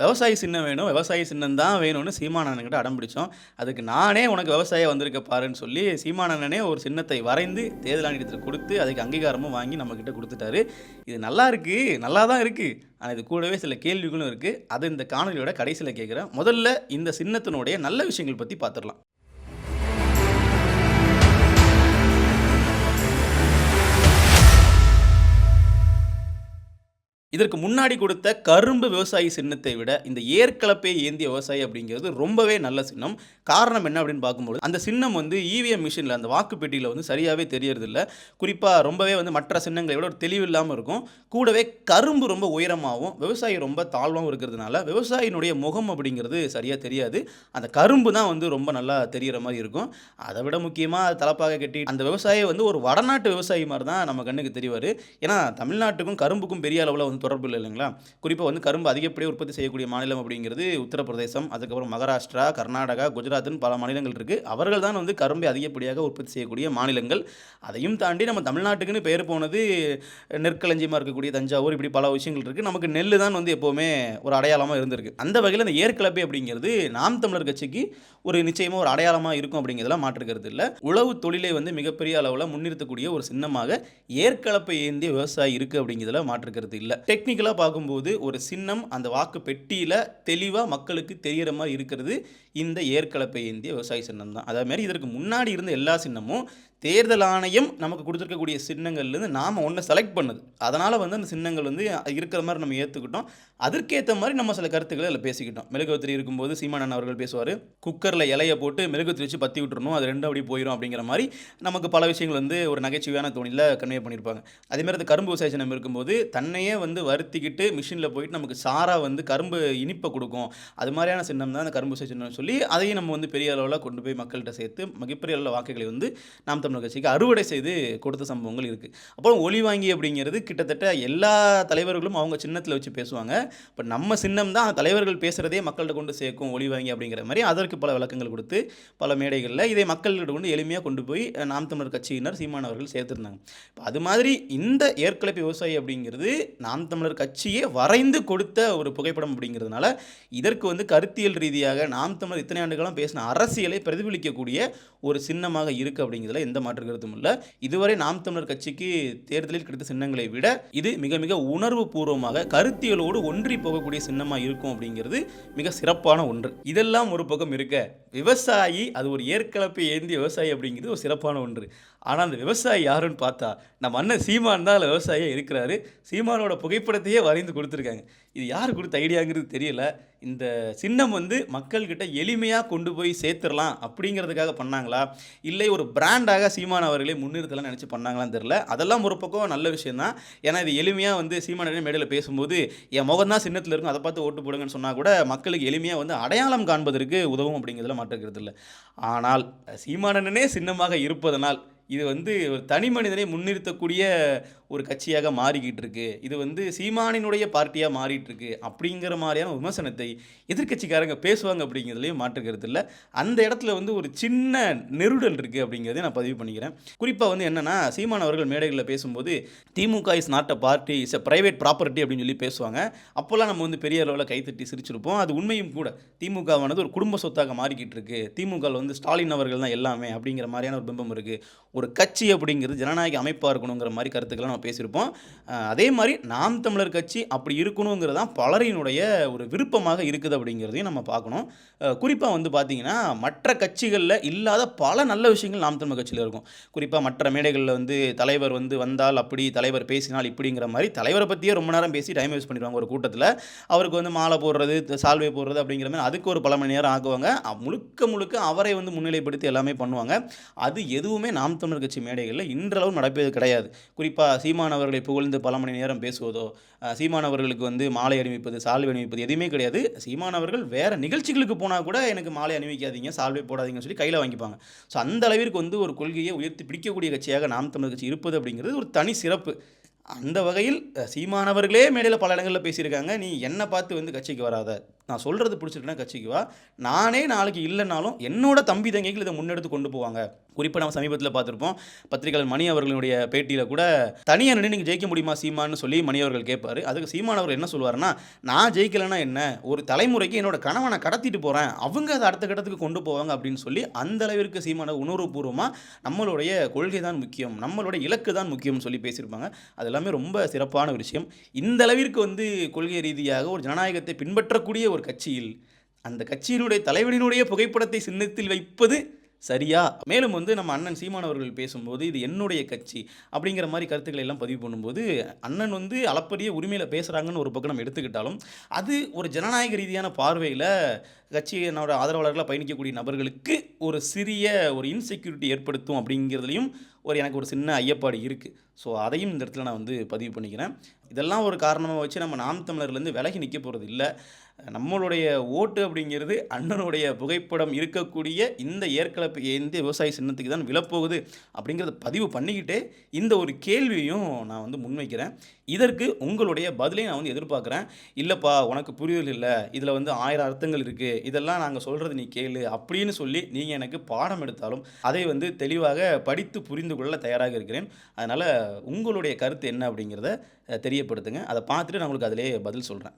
விவசாயி சின்னம் வேணும் விவசாயி சின்னம் தான் வேணும்னு சீமானன்கிட்ட அடம் பிடிச்சோம். அதுக்கு நானே உனக்கு விவசாயம் வந்திருக்க பாருன்னு சொல்லி சீமானனே ஒரு சின்னத்தை வரைந்து தேர்தல் ஆணையத்தில் கொடுத்து அதுக்கு அங்கீகாரமும் வாங்கி நம்மக்கிட்ட கொடுத்துட்டாரு. இது நல்லா இருக்குது நல்லா தான் இருக்குது ஆனால் இது கூடவே சில கேள்விகளும் இருக்குது அது இந்த காணொலியோட கடைசியில் கேட்குறேன் முதல்ல இந்த சின்னத்தினுடைய நல்ல விஷயங்கள் பற்றி பார்த்துடலாம் இதற்கு முன்னாடி கொடுத்த கரும்பு விவசாயி சின்னத்தை விட இந்த ஏற்கலப்பை ஏந்திய விவசாயி அப்படிங்கிறது ரொம்பவே நல்ல சின்னம். காரணம் என்ன அப்படின்னு பார்க்கும்போது அந்த சின்னம் வந்து இவிஎம் மிஷினில் அந்த வாக்குப்பெட்டியில் வந்து சரியாகவே தெரியறதில்ல. குறிப்பாக ரொம்பவே வந்து மற்ற சின்னங்களை விட ஒரு தெளிவு இல்லாமல் இருக்கும். கூடவே கரும்பு ரொம்ப உயரமாகவும் விவசாயி ரொம்ப தாழ்வாகவும் இருக்கிறதுனால விவசாயினுடைய முகம் அப்படிங்கிறது சரியாக தெரியாது. அந்த கரும்பு தான் வந்து ரொம்ப நல்லா தெரிகிற மாதிரி இருக்கும். அதை விட முக்கியமாக தலப்பாக கட்டி அந்த விவசாயி வந்து ஒரு வடநாட்டு விவசாயி மாதிரி தான் நம்ம கண்ணுக்கு தெரிவார். ஏன்னா தமிழ்நாட்டுக்கும் கரும்புக்கும் பெரிய அளவில் வந்து தொடர்பு இல்லை இல்லைங்களா? குறிப்பாக வந்து கரும்பு அதிகப்படியாக உற்பத்தி செய்யக்கூடிய மாநிலம் அப்படிங்கிறது உத்தரப்பிரதேசம் அதுக்கப்புறம் மகாராஷ்டிரா கர்நாடகா குஜராத்னு பல மாநிலங்கள் இருக்குது அவர்கள் தான் வந்து கரும்பை அதிகப்படியாக உற்பத்தி செய்யக்கூடிய மாநிலங்கள். அதையும் தாண்டி நம்ம தமிழ்நாட்டுக்குன்னு பெயர் போனது நெற்களஞ்சியமாக இருக்கக்கூடிய தஞ்சாவூர் இப்படி பல விஷயங்கள் இருக்குது நமக்கு நெல் தான் வந்து எப்போவுமே ஒரு அடையாளமாக இருந்திருக்கு. அந்த வகையில் அந்த ஏற்கலப்பை அப்படிங்கிறது நாம் தமிழர் கட்சிக்கு ஒரு நிச்சயமாக ஒரு அடையாளமாக இருக்கும் அப்படிங்கிறதுலாம் மாற்றுக்கிறது இல்லை. உழவு தொழிலை வந்து மிகப்பெரிய அளவில் முன்னிறுத்தக்கூடிய ஒரு சின்னமாக ஏற்கலப்பை ஏந்திய விவசாயி இருக்குது அப்படிங்கிறதுல மாற்றுக்கிறது இல்லை. டெக்னிக்கலாக பார்க்கும்போது ஒரு சின்னம் அந்த வாக்கு பெட்டியில் தெளிவாக மக்களுக்கு தெரிகிற மாதிரி இருக்கிறது இந்த ஏற்கலப்பை ஏந்திய விவசாய சின்னம் தான். அதே மாதிரி இதற்கு முன்னாடி இருந்த எல்லா சின்னமும் தேர்தல் ஆணையம் நமக்கு கொடுத்துருக்கக்கூடிய சின்னங்கள்லேருந்து நாம் ஒன்று செலக்ட் பண்ணுது. அதனால் வந்து அந்த சின்னங்கள் வந்து இருக்கிற மாதிரி நம்ம ஏற்றுக்கிட்டோம் அதற்கேற்ற மாதிரி நம்ம சில கருத்துக்களை அதில் பேசிக்கிட்டோம். மெழுகுவத்திரி இருக்கும்போது சீமானன் அவர்கள் பேசுவார் குக்கரில் இலையை போட்டு மெழுகுவத்திரி வச்சு பற்றி விட்டுருணும் அது ரெண்டும் அப்படி போயிடும் அப்படிங்கிற மாதிரி நமக்கு பல விஷயங்கள் வந்து ஒரு நகைச்சுவையான தோணியில் கன்வே பண்ணியிருப்பாங்க அதேமாதிரி அந்த கரும்பு விவசாய சின்னம் இருக்கும்போது தன்னையே வந்து வருத்திக்கிட்டு மிஷினில் போயிட்டு நமக்கு சாரா வந்து கரும்பு இனிப்பை கொடுக்கும். அது மாதிரியான சின்னம் தான் அந்த கரும்பு விவசாய சின்னம் சொல்லி அதையும் நம்ம வந்து பெரிய அளவில் கொண்டு போய் மக்கள்கிட்ட சேர்த்து மிகப்பெரிய அளவில் வாக்குகளை வந்து நாம் தமிழர் கட்சிக்கு அறுவடை செய்து கொடுத்த சம்பவங்கள் இருக்குது அப்புறம் ஒளி வாங்கி அப்படிங்கிறது கிட்டத்தட்ட எல்லா தலைவர்களும் அவங்க சின்னத்தில் வச்சு பேசுவாங்க. இப்போ நம்ம சின்னம் தான் தலைவர்கள் பேசுகிறதே மக்கள்கிட்ட கொண்டு சேர்க்கும் ஒளி வாங்கி அப்படிங்கிற மாதிரி அதற்கு பல விளக்கங்கள் கொடுத்து பல மேடைகளில் இதை மக்கள்கிட்ட கொண்டு எளிமையாக கொண்டு போய் நாம் தமிழர் கட்சியினர் சீமானவர்கள் சேர்த்துருந்தாங்க. இப்போ அது மாதிரி இந்த ஏற்கலப்பை விவசாயி அப்படிங்கிறது நாம் தமிழர் கட்சியே வரைந்து கொடுத்த ஒரு புகைப்படம் அப்படிங்கிறதுனால இதற்கு வந்து கருத்தியல் ரீதியாக நாம் தமிழர் இத்தனை ஆண்டுகளும் பேசின அரசியலை பிரதிபலிக்கக்கூடிய ஒரு சின்னமாக இருக்குது அப்படிங்கிறதுல எந்த மாற்று கருத்தும் இல்லை. இதுவரை நாம் தமிழர் கட்சிக்கு தேர்தலில் கிடைத்த சின்னங்களை விட இது மிக மிக உணர்வு பூர்வமாக கருத்தியலோடு ஒன்றி போகக்கூடிய சின்னமாக இருக்கும் அப்படிங்கிறது மிக சிறப்பான ஒன்று. இதெல்லாம் ஒரு பக்கம் இருக்க விவசாயி அது ஒரு ஏற்கலப்பை ஏந்திய விவசாயி அப்படிங்கிறது ஒரு சிறப்பான ஒன்று. ஆனால் அந்த விவசாயி யாருன்னு பார்த்தா நம்ம அண்ணன் சீமான் தான் அதில் விவசாயியாக இருக்கிறாரு. சீமானோட புகைப்படத்தையே வரைந்து கொடுத்துருக்காங்க. இது யார் கொடுத்த ஐடியாங்கிறது தெரியல. இந்த சின்னம் வந்து மக்கள்கிட்ட எளிமையாக கொண்டு போய் சேர்த்துடலாம் அப்படிங்கிறதுக்காக பண்ணாங்களா? இல்லை ஒரு பிராண்டாக சீமான் அவர்களே முன்னிறுத்தலாம் நினச்சி பண்ணாங்களான்னு தெரில அதெல்லாம் ஒரு பக்கம் நல்ல விஷயம் தான் ஏன்னா இது எளிமையாக வந்து சீமான மேடையில் பேசும்போது என் முகம் தான் சின்னத்தில் இருக்கும் அதை பார்த்து ஓட்டு போடுங்கன்னு சொன்னால் கூட மக்களுக்கு எளிமையாக வந்து அடையாளம் காண்பதற்கு உதவும் அப்படிங்கிறதுல மாற்றுக்கிறது இல்லை ஆனால் சீமானனே சின்னமாக இருப்பதனால் இது வந்து ஒரு தனி மனிதனை முன்னிறுத்தக்கூடிய ஒரு கட்சியாக மாறிக்கிட்டு இருக்கு இது வந்து சீமானினுடைய பார்ட்டியாக மாறிட்டு இருக்கு அப்படிங்கிற மாதிரியான விமர்சனத்தை எதிர்கட்சிக்காரங்க பேசுவாங்க அப்படிங்கிறதுலையும் மாற்றுக்கிறது இல்லை. அந்த இடத்துல வந்து ஒரு சின்ன நெருடல் இருக்குது அப்படிங்கிறதையும் நான் பதிவு பண்ணிக்கிறேன். குறிப்பாக வந்து என்னென்னா சீமான் அவர்கள் மேடைகளில் பேசும்போது DMK is not a party is a private property அப்படின்னு சொல்லி பேசுவாங்க. அப்போல்லாம் நம்ம வந்து பெரிய அளவில் கைத்தட்டி சிரிச்சிருப்போம். அது உண்மையும் கூட. திமுகவானது ஒரு குடும்ப சொத்தாக மாறிக்கிட்டு இருக்கு திமுக வந்து ஸ்டாலின் அவர்கள் தான் எல்லாமே அப்படிங்கிற மாதிரியான ஒரு பிம்பம் இருக்குது ஒரு கட்சி அப்படிங்கிறது ஜனநாயக அமைப்பாக இருக்கணுங்கிற மாதிரி கருத்துக்களை நம்ம பேசியிருப்போம். அதே மாதிரி நாம் தமிழர் கட்சி அப்படி இருக்கணுங்கிறது தான் பலரினுடைய ஒரு விருப்பமாக இருக்குது அப்படிங்கிறதையும் நம்ம பார்க்கணும். குறிப்பாக வந்து பார்த்திங்கன்னா மற்ற கட்சிகளில் இல்லாத பல நல்ல விஷயங்கள் நாம் தமிழர் கட்சியில் இருக்கும். குறிப்பாக மற்ற மேடைகளில் வந்து தலைவர் வந்து வந்தால் அப்படி தலைவர் பேசினால் இப்படிங்கிற மாதிரி தலைவரை பற்றியே ரொம்ப நேரம் பேசி டைம் வேஸ்ட் பண்ணிடுவாங்க ஒரு கூட்டத்தில். அவருக்கு வந்து மாலை போடுறது சால்வை போடுறது அப்படிங்கிற மாதிரி அதுக்கு ஒரு பல மணி நேரம் ஆக்குவாங்க. முழுக்க முழுக்க அவரை வந்து முன்னிலைப்படுத்தி எல்லாமே பண்ணுவாங்க. அது எதுவுமே நாம் தமிழ் தமிழர் கட்சி மேடைகளில் இன்றளவும் நடப்பது கிடையாது. குறிப்பாக சீமானவர்களை புகழ்ந்து பல மணி நேரம் பேசுவதோ சீமானவர்களுக்கு வந்து மாலை அணிவிப்பது சால்வை அணிவிப்பது எதுவுமே கிடையாது. சீமானவர்கள் வேறு நிகழ்ச்சிகளுக்கு போனால் கூட எனக்கு மாலை அணிவிக்காதீங்க சால்வை போடாதீங்கன்னு சொல்லி கையில் வாங்கிப்பாங்க. ஸோ அந்த அளவிற்கு வந்து ஒரு கொள்கையை உயர்த்தி பிடிக்கக்கூடிய கட்சியாக நாம் தமிழர் கட்சி இருப்பது அப்படிங்கிறது ஒரு தனி சிறப்பு. அந்த வகையில் சீமானவர்களே மேடையில் பல இடங்களில் பேசியிருக்காங்க. நீ என்னை பார்த்து வந்து கட்சிக்கு வராத. நான் சொல்கிறது பிடிச்சிருக்குன்னா கட்சிக்குவா நானே நாளைக்கு இல்லைனாலும் என்னோட தம்பி தங்கைகள் இதை முன்னெடுத்து கொண்டு போவாங்க. குறிப்பாக நம்ம சமீபத்தில் பார்த்துருப்போம் பத்திரிகையாளர் மணி அவர்களுடைய பேட்டியில் கூட தனியாக நின்று நீங்கள் ஜெயிக்க முடியுமா சீமான்னு சொல்லி மணி அவர்கள் கேட்பார். அதுக்கு சீமான் அவர்கள் என்ன சொல்லுவாருன்னா நான் ஜெயிக்கலைன்னா என்ன? ஒரு தலைமுறைக்கு என்னோட கணவனை கடத்திட்டு போகிறேன் அவங்க அதை அடுத்த கட்டத்துக்கு கொண்டு போவாங்க அப்படின்னு சொல்லி அந்த அளவிற்கு சீமான உணர்வுபூர்வமாக நம்மளுடைய கொள்கை தான் முக்கியம். நம்மளுடைய இலக்கு தான் முக்கியம்னு சொல்லி பேசியிருப்பாங்க. அது எல்லாமே ரொம்ப சிறப்பான விஷயம். இந்த அளவிற்கு வந்து கொள்கை ரீதியாக ஒரு ஜனநாயகத்தை பின்பற்றக்கூடிய ஒரு கட்சியில் அந்த கட்சியினுடைய தலைவரினுடைய புகைப்படத்தை சின்னத்தில் வைப்பது சரியா? மேலும் வந்து நம்ம அண்ணன் சீமான் அவர்கள் பேசும்போது இது என்னுடைய கட்சி அப்படிங்கிற மாதிரி கருத்துக்களை எல்லாம் பதிவு பண்ணும்போது அண்ணன் வந்து அளப்பரிய உரிமையில் பேசுகிறாங்கன்னு ஒரு பக்கம் நம்ம எடுத்துக்கிட்டாலும் அது ஒரு ஜனநாயக ரீதியான பார்வையில் கட்சியினோட ஆதரவாளர்களாக பயணிக்கக்கூடிய நபர்களுக்கு ஒரு சிறிய ஒரு இன்செக்யூரிட்டி ஏற்படுத்தும் அப்படிங்கிறதுலையும் ஒரு எனக்கு ஒரு சின்ன ஐயப்பாடு இருக்குது ஸோ அதையும் இந்த இடத்துல நான் வந்து பதிவு பண்ணிக்கிறேன். இதெல்லாம் ஒரு காரணமாக வச்சு நம்ம நாம் தமிழர்லேருந்து விலகி நிற்க போகிறது இல்லை. நம்மளுடைய ஓட்டு அப்படிங்கிறது அண்ணனுடைய புகைப்படம் இருக்கக்கூடிய இந்த ஏற்கலப்பு இந்த விவசாய சின்னத்துக்கு தான் விழப்போகுது அப்படிங்கிறத பதிவு பண்ணிக்கிட்டே இந்த ஒரு கேள்வியும் நான் வந்து முன்வைக்கிறேன். இதற்கு உங்களுடைய பதிலையும் நான் வந்து எதிர்பார்க்குறேன். இல்லைப்பா உனக்கு புரிதல் இல்லை இதில் வந்து ஆயிரம் அர்த்தங்கள் இருக்குது இதெல்லாம் நாங்கள் சொல்கிறது நீ கேளு அப்படின்னு சொல்லி நீங்கள் எனக்கு பாடம் எடுத்தாலும் அதை வந்து தெளிவாக படித்து புரிந்து கொள்ள தயாராக இருக்கிறேன். அதனால் உங்களுடைய கருத்து என்ன அப்படிங்கிறத தெரியப்படுத்துங்க. அதை பார்த்துட்டு நான் உங்களுக்கு அதிலே பதில் சொல்கிறேன்